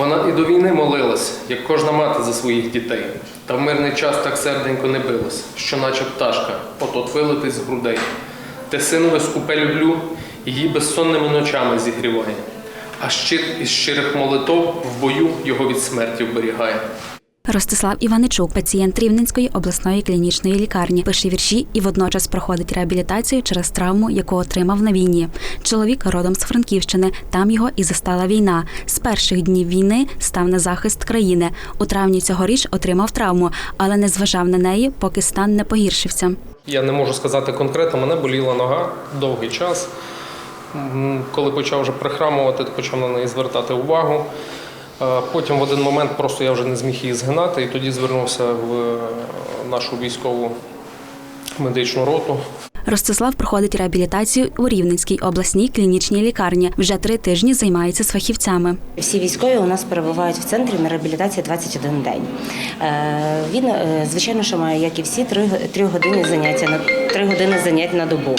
Вона і до війни молилась, як кожна мати за своїх дітей. Та в мирний час так серденько не билась, що наче пташка, от-от вилетить з грудей. Те синове скупе люблю, її безсонними ночами зігріває. А щит із щирих молитов в бою його від смерті вберігає. Ростислав Іваничук, пацієнт Рівненської обласної клінічної лікарні, пише вірші і водночас проходить реабілітацію через травму, яку отримав на війні. Чоловік родом з Франківщини. Там його і застала війна. З перших днів війни став на захист країни. У травні цьогоріч отримав травму, але не зважав на неї, поки стан не погіршився. Я не можу сказати конкретно, мене боліла нога довгий час. Коли почав вже прихрамувати, то почав на неї звертати увагу. Е, Потім в один момент просто я вже не зміг її згинати, і тоді звернувся в е, нашу військову медичну роту. Ростислав проходить реабілітацію у Рівненській обласній клінічній лікарні. Вже три тижні займається з фахівцями. Всі військові у нас перебувають в центрі на реабілітації 21 день. Е, Він, звичайно, що має, як і всі, три, три години заняття на три години занять на добу.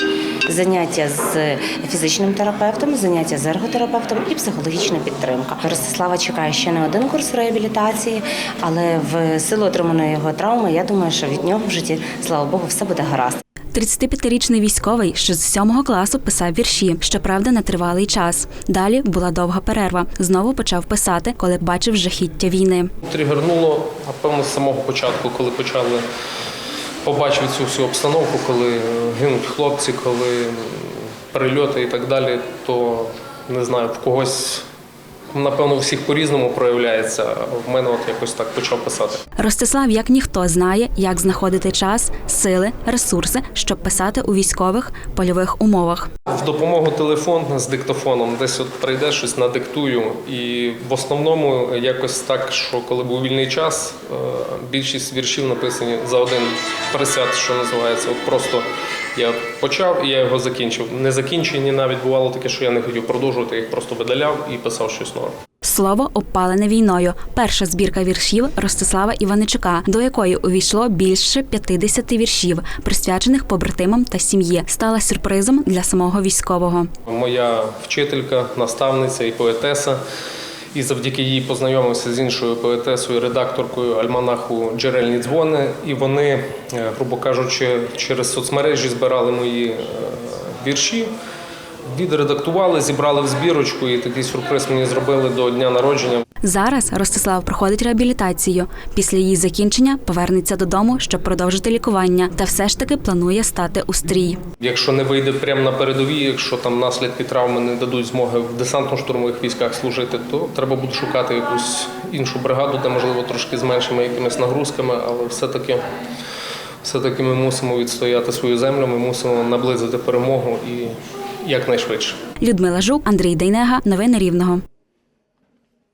Заняття з фізичним терапевтом, заняття з ерготерапевтом і психологічна підтримка. Ростислава чекає ще не один курс реабілітації, але в силу отриманої його травми, я думаю, що від нього в житті, слава Богу, все буде гаразд. 35-річний військовий, що з 7 класу писав вірші, щоправда, на тривалий час. Далі була довга перерва. Знову почав писати, коли бачив жахіття війни. Тригернуло, напевно, з самого початку, коли почали побачив цю всю обстановку, коли е, гинуть хлопці, коли прильоти і так далі, то не знаю, в когось, напевно, у всіх по-різному проявляється. В мене от якось так почав писати. Ростислав, як ніхто, знає, як знаходити час, сили, ресурси, щоб писати у військових польових умовах. В допомогу телефон з диктофоном, десь от прийде щось надиктую. І в основному якось так, що коли був вільний час, е, більшість віршів написані за один присяд, що називається. От просто я почав і я його закінчив. Не закінчені навіть бувало таке, що я не хотів продовжувати, я їх просто видаляв і писав щось нове. Слово обпалене війною. Перша збірка віршів Ростислава Іваничука, до якої увійшло більше 50 віршів, присвячених побратимам та сім'ї, стала сюрпризом для самого військового. Моя вчителька, наставниця і поетеса. І завдяки їй познайомився з іншою поетесою, редакторкою альманаху Джерельні дзвони. І вони, е, грубо кажучи, через соцмережі збирали мої е, вірші, відредактували, зібрали в збірочку, і такий сюрприз мені зробили до дня народження. Зараз Ростислав проходить реабілітацію. Після її закінчення повернеться додому, щоб продовжити лікування, та все ж таки планує стати у стрій. Якщо не вийде прямо на передовій, якщо там наслідки травми не дадуть змоги в десантно-штурмових військах служити, то треба буде шукати якусь іншу бригаду, де можливо трошки з меншими якимись нагрузками, але все-таки, все-таки ми мусимо відстояти свою землю, ми мусимо наблизити перемогу і якнайшвидше. Людмила Жук, Андрій Дейнега. Новини Рівного.